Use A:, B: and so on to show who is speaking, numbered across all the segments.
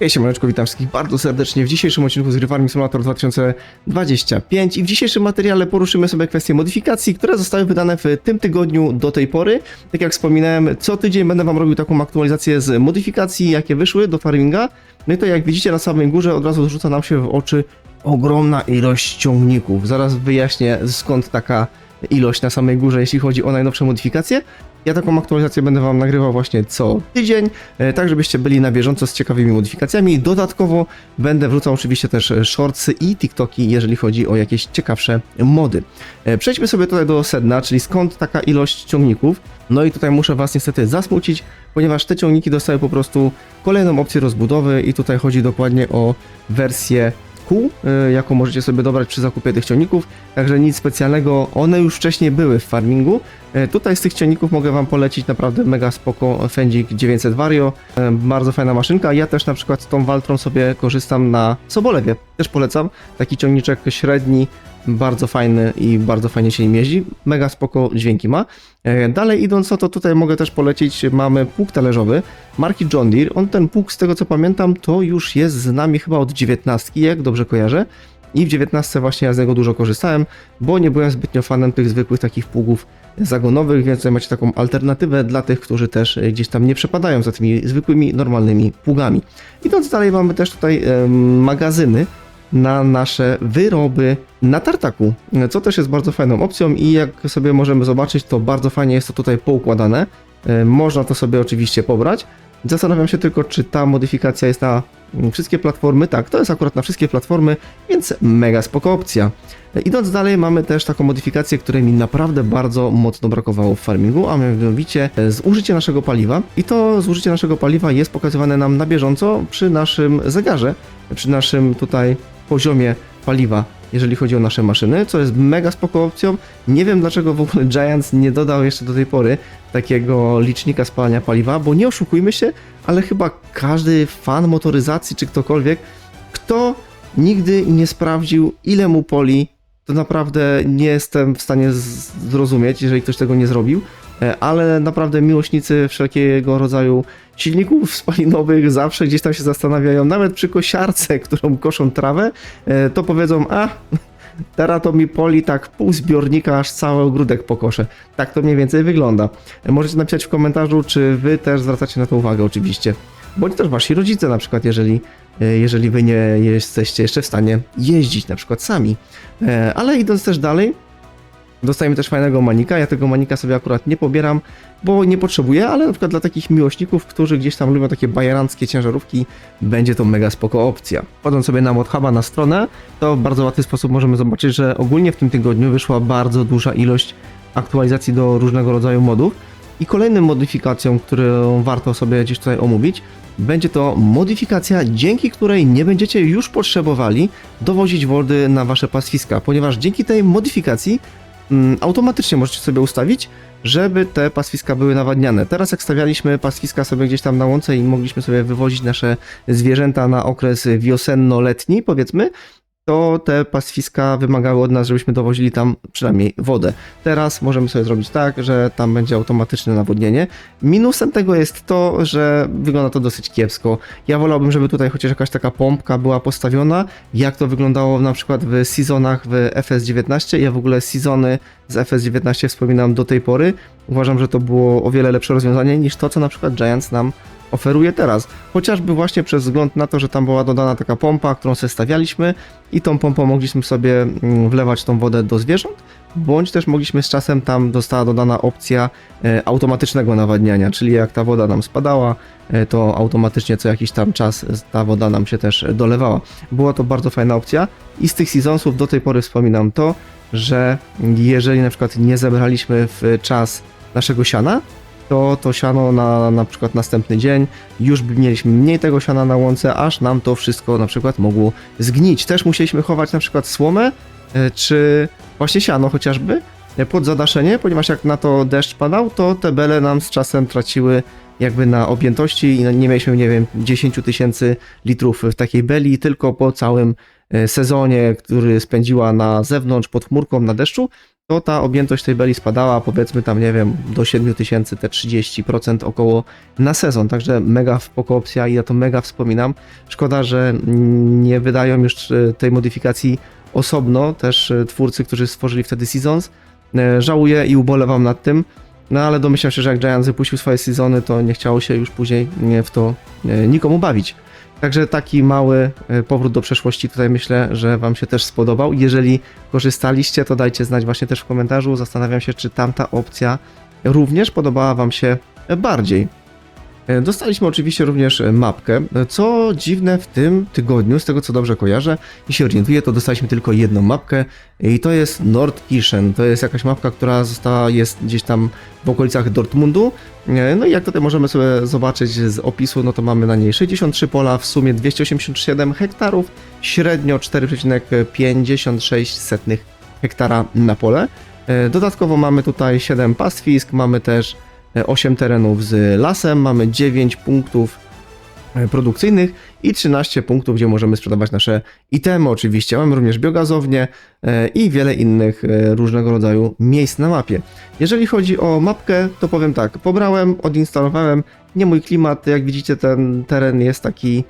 A: Hej, siemaneczko, witam wszystkich bardzo serdecznie w dzisiejszym odcinku z gry Farming Simulator 2025 i w dzisiejszym materiale poruszymy sobie kwestie modyfikacji, które zostały wydane w tym tygodniu do tej pory. Tak jak wspominałem, co tydzień będę wam robił taką aktualizację z modyfikacji, jakie wyszły do Farminga. No i to jak widzicie na samej górze od razu rzuca nam się w oczy ogromna ilość ciągników. Zaraz wyjaśnię skąd taka ilość na samej górze, jeśli chodzi o najnowsze modyfikacje. Ja taką aktualizację będę Wam nagrywał właśnie co tydzień, e, tak żebyście byli na bieżąco z ciekawymi modyfikacjami. Dodatkowo będę wrzucał oczywiście też shortsy i TikToki, jeżeli chodzi o jakieś ciekawsze mody. E, Przejdźmy sobie tutaj do sedna, czyli skąd taka ilość ciągników. No i tutaj muszę Was niestety zasmucić, ponieważ te ciągniki dostały po prostu kolejną opcję rozbudowy i tutaj chodzi dokładnie o wersję kół, y, jaką możecie sobie dobrać przy zakupie tych ciągników, także nic specjalnego, one już wcześniej były w farmingu. Y, Tutaj z tych ciągników mogę Wam polecić naprawdę mega spoko Fendzik 900 Vario, y, bardzo fajna maszynka, ja też na przykład tą Waltrą sobie korzystam na Sobolewie, też polecam, taki ciągniczek średni, bardzo fajny i bardzo fajnie się nim jeździ, mega spoko dźwięki ma. E, Dalej idąc, no to tutaj mogę też polecić, mamy pług talerzowy marki John Deere. On ten pług, z tego co pamiętam, to już jest z nami chyba od 19, jak dobrze kojarzę. I w 19 właśnie ja z niego dużo korzystałem, bo nie byłem zbytnio fanem tych zwykłych takich pługów zagonowych, więc macie taką alternatywę dla tych, którzy też e, gdzieś tam nie przepadają za tymi zwykłymi, normalnymi pługami. Idąc dalej, mamy też tutaj magazyny na nasze wyroby na tartaku, co też jest bardzo fajną opcją i jak sobie możemy zobaczyć, to bardzo fajnie jest to tutaj poukładane. E, Można to sobie oczywiście pobrać. Zastanawiam się tylko, czy ta modyfikacja jest na mm, wszystkie platformy. Tak, to jest akurat na wszystkie platformy, więc mega spoko opcja. E, Idąc dalej, mamy też taką modyfikację, której mi naprawdę bardzo mocno brakowało w farmingu, a mianowicie e, zużycie naszego paliwa. I to zużycie naszego paliwa jest pokazywane nam na bieżąco przy naszym zegarze, przy naszym tutaj poziomie paliwa, jeżeli chodzi o nasze maszyny, co jest mega spoko opcją. Nie wiem dlaczego w ogóle Giants nie dodał jeszcze do tej pory takiego licznika spalania paliwa, bo nie oszukujmy się, ale chyba każdy fan motoryzacji czy ktokolwiek, kto nigdy nie sprawdził ile mu poli, to naprawdę nie jestem w stanie zrozumieć, jeżeli ktoś tego nie zrobił. E, Ale naprawdę miłośnicy wszelkiego rodzaju silników spalinowych zawsze gdzieś tam się zastanawiają, nawet przy kosiarce, którą koszą trawę, e, to powiedzą, a teraz to mi poli tak pół zbiornika, aż cały ogródek pokoszę. Tak to mniej więcej wygląda. E, Możecie napisać w komentarzu, czy wy też zwracacie na to uwagę oczywiście. Bądź też wasi rodzice na przykład, jeżeli, jeżeli wy nie jesteście jeszcze w stanie jeździć na przykład sami. Ale idąc też dalej, Dostajemy też fajnego manika. Ja tego manika sobie akurat nie pobieram, bo nie potrzebuję, ale na przykład dla takich miłośników, którzy gdzieś tam lubią takie bajeranckie ciężarówki, będzie to mega spoko opcja. Wchodząc sobie na ModHuba na stronę, to w bardzo łatwy sposób możemy zobaczyć, że ogólnie w tym tygodniu wyszła bardzo duża ilość aktualizacji do różnego rodzaju modów. I kolejną modyfikacją, którą warto sobie gdzieś tutaj omówić, będzie to modyfikacja, dzięki której nie będziecie już potrzebowali dowozić wody na wasze pastwiska, ponieważ dzięki tej modyfikacji automatycznie możecie sobie ustawić, żeby te pastwiska były nawadniane. Teraz jak stawialiśmy pastwiska sobie gdzieś tam na łące i mogliśmy sobie wywozić nasze zwierzęta na okres wiosenno-letni, powiedzmy, to te pastwiska wymagały od nas, żebyśmy dowozili tam przynajmniej wodę. Teraz możemy sobie zrobić tak, że tam będzie automatyczne nawodnienie. Minusem tego jest to, że wygląda to dosyć kiepsko. Ja wolałbym, żeby tutaj chociaż jakaś taka pompka była postawiona, jak to wyglądało na przykład w sezonach w FS19. Ja w ogóle sezony z FS19 wspominam do tej pory. Uważam, że to było o wiele lepsze rozwiązanie niż to, co na przykład Giants nam oferuje teraz. Chociażby właśnie przez wzgląd na to, że tam była dodana taka pompa, którą sobie stawialiśmy i tą pompą mogliśmy sobie mm, wlewać tą wodę do zwierząt, bądź też mogliśmy z czasem tam została dodana opcja e, automatycznego nawadniania, czyli jak ta woda nam spadała, e, to automatycznie co jakiś tam czas ta woda nam się też dolewała. Była to bardzo fajna opcja i z tych seasonsów do tej pory wspominam to, że jeżeli na przykład nie zebraliśmy w czas naszego siana, to to siano na na przykład następny dzień już mieliśmy mniej tego siana na łące, aż nam to wszystko na przykład mogło zgnić. Też musieliśmy chować na przykład słomę, e, czy właśnie siano chociażby e, pod zadaszenie, ponieważ jak na to deszcz padał, to te bele nam z czasem traciły jakby na objętości i nie mieliśmy, nie wiem, 10 tysięcy litrów w takiej beli, tylko po całym e, sezonie, który spędziła na zewnątrz pod chmurką na deszczu, to ta objętość tej beli spadała, powiedzmy tam, nie wiem, do 7000, te 30% około na sezon, także mega spoko opcja i ja to mega wspominam. Szkoda, że nie wydają już e, tej modyfikacji osobno, też e, twórcy, którzy stworzyli wtedy Seasons. E, Żałuję i ubolewam nad tym, no ale domyślam się, że jak Giants wypuścił swoje sezony, to nie chciało się już później nie, w to nikomu bawić. Także taki mały e, powrót do przeszłości tutaj myślę, że Wam się też spodobał. Jeżeli korzystaliście, to dajcie znać właśnie też w komentarzu. Zastanawiam się, czy tamta opcja również podobała Wam się bardziej. E, Dostaliśmy oczywiście również e, mapkę. E, Co dziwne, w tym tygodniu, z tego co dobrze kojarzę i się orientuję, to dostaliśmy tylko jedną mapkę i to jest Nordkirchen. To jest jakaś mapka, która została, jest gdzieś tam w okolicach Dortmundu. No i jak tutaj możemy sobie zobaczyć z opisu, no to mamy na niej 63 pola, w sumie 287 hektarów, średnio 4,56 hektara na pole. Dodatkowo mamy tutaj 7 pastwisk, mamy też 8 terenów z lasem, mamy 9 punktów e, produkcyjnych i 13 punktów, gdzie możemy sprzedawać nasze itemy oczywiście. Mamy również biogazownię e, i wiele innych e, różnego rodzaju miejsc na mapie. Jeżeli chodzi o mapkę, to powiem tak, pobrałem, odinstalowałem, nie mój klimat, jak widzicie ten teren jest taki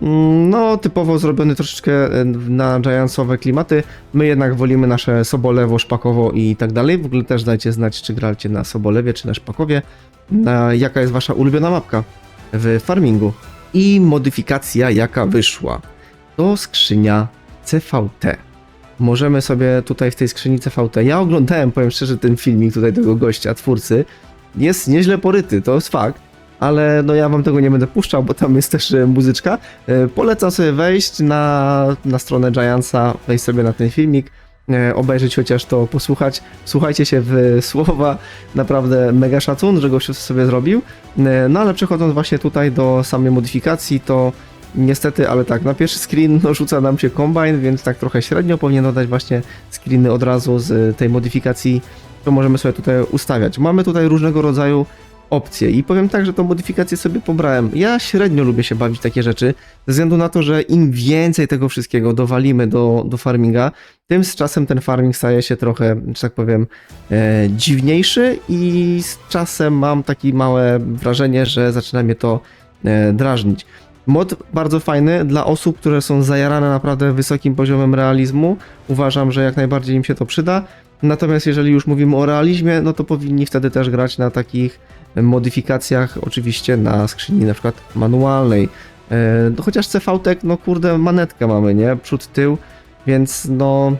A: no typowo zrobiony troszeczkę e, na giantsowe klimaty. My jednak wolimy nasze Sobolewo, Szpakowo i tak dalej. W ogóle też dajcie znać, czy gracie na Sobolewie, czy na Szpakowie. Na, jaka jest wasza ulubiona mapka w farmingu. I modyfikacja, jaka wyszła, to skrzynia CVT. Możemy sobie tutaj w tej skrzyni CVT. Ja oglądałem, powiem szczerze, ten filmik tutaj tego gościa, twórcy. Jest nieźle poryty, to jest fakt. Ale no ja wam tego nie będę puszczał, bo tam jest też e, muzyczka. E, Polecam sobie wejść na, na stronę Giantsa, wejść sobie na ten filmik, e, obejrzeć chociaż to, posłuchać. Słuchajcie się w słowa, naprawdę mega szacun, że gościu sobie zrobił. No ale przechodząc właśnie tutaj do samej modyfikacji, to niestety, ale tak, na pierwszy screen no, rzuca nam się kombine, więc tak trochę średnio powinien dodać właśnie screeny od razu z tej modyfikacji, to możemy sobie tutaj ustawiać. Mamy tutaj różnego rodzaju opcje i powiem tak, że tą modyfikację sobie pobrałem. Ja średnio lubię się bawić takie rzeczy, ze względu na to, że im więcej tego wszystkiego dowalimy do, do farminga, tym z czasem ten farming staje się trochę, że tak powiem, e, dziwniejszy i z czasem mam takie małe wrażenie, że zaczyna mnie to e, drażnić. Mod bardzo fajny dla osób, które są zajarane naprawdę wysokim poziomem realizmu. Uważam, że jak najbardziej im się to przyda. Natomiast jeżeli już mówimy o realizmie, no to powinni wtedy też grać na takich modyfikacjach, oczywiście na skrzyni na przykład manualnej. E, no chociaż CVTek, no kurde, manetkę mamy, nie? Przód, tył, więc no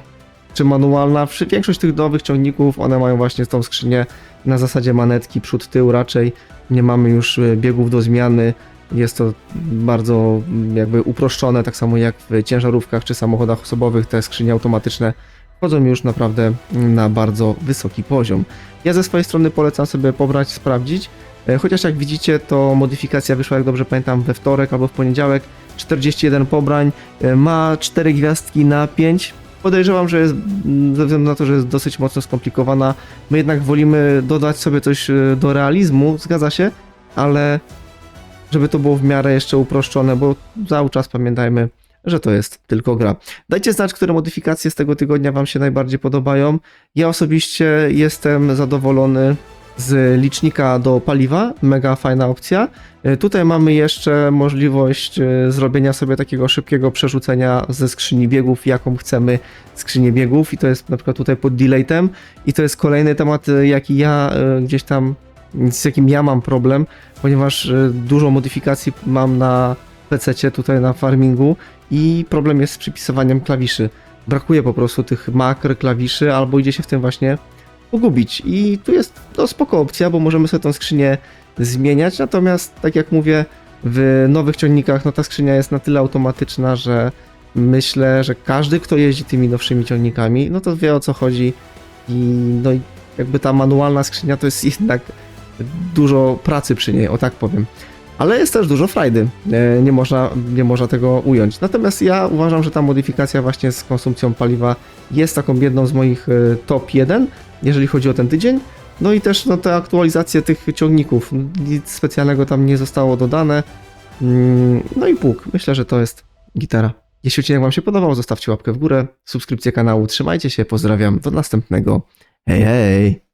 A: czy manualna, większość tych nowych ciągników, one mają właśnie tą skrzynię na zasadzie manetki przód, tył raczej. Nie mamy już e, biegów do zmiany. Jest to bardzo jakby uproszczone, tak samo jak w ciężarówkach czy samochodach osobowych te skrzynie automatyczne wchodzą już naprawdę na bardzo wysoki poziom. Ja ze swojej strony polecam sobie pobrać, sprawdzić. E, Chociaż jak widzicie, to modyfikacja wyszła, jak dobrze pamiętam, we wtorek albo w poniedziałek. 41 pobrań, e, ma 4 gwiazdki na 5. Podejrzewam, że jest, mm, ze względu na to, że jest dosyć mocno skomplikowana, my jednak wolimy dodać sobie coś e, do realizmu, zgadza się, ale żeby to było w miarę jeszcze uproszczone, bo cały czas pamiętajmy, że to jest tylko gra. Dajcie znać, które modyfikacje z tego tygodnia Wam się najbardziej podobają. Ja osobiście jestem zadowolony z licznika do paliwa, mega fajna opcja. E, Tutaj mamy jeszcze możliwość e, zrobienia sobie takiego szybkiego przerzucenia ze skrzyni biegów, jaką chcemy skrzynię biegów i to jest na przykład tutaj pod delatem i to jest kolejny temat, e, jaki ja gdzieś tam, z jakim ja mam problem, ponieważ dużo modyfikacji mam na PC tutaj na farmingu i problem jest z przypisywaniem klawiszy. Brakuje po prostu tych makr, klawiszy, albo idzie się w tym właśnie pogubić. I tu jest no, spoko opcja, bo możemy sobie tą skrzynię zmieniać, natomiast tak jak mówię, w nowych ciągnikach no ta skrzynia jest na tyle automatyczna, że myślę, że każdy, kto jeździ tymi nowszymi ciągnikami, no to wie o co chodzi i no jakby ta manualna skrzynia to jest jednak dużo pracy przy niej, o tak powiem. Ale jest też dużo frajdy, e, nie można, nie można tego ująć. Natomiast ja uważam, że ta modyfikacja właśnie z konsumpcją paliwa jest taką jedną z moich e, top 1, jeżeli chodzi o ten tydzień. No i też no, te aktualizacje tych ciągników, nic specjalnego tam nie zostało dodane. Mm, No i pług, myślę, że to jest gitara. Jeśli odcinek Wam się podobał, zostawcie łapkę w górę, subskrypcję kanału, trzymajcie się, pozdrawiam, do następnego Hej, hej!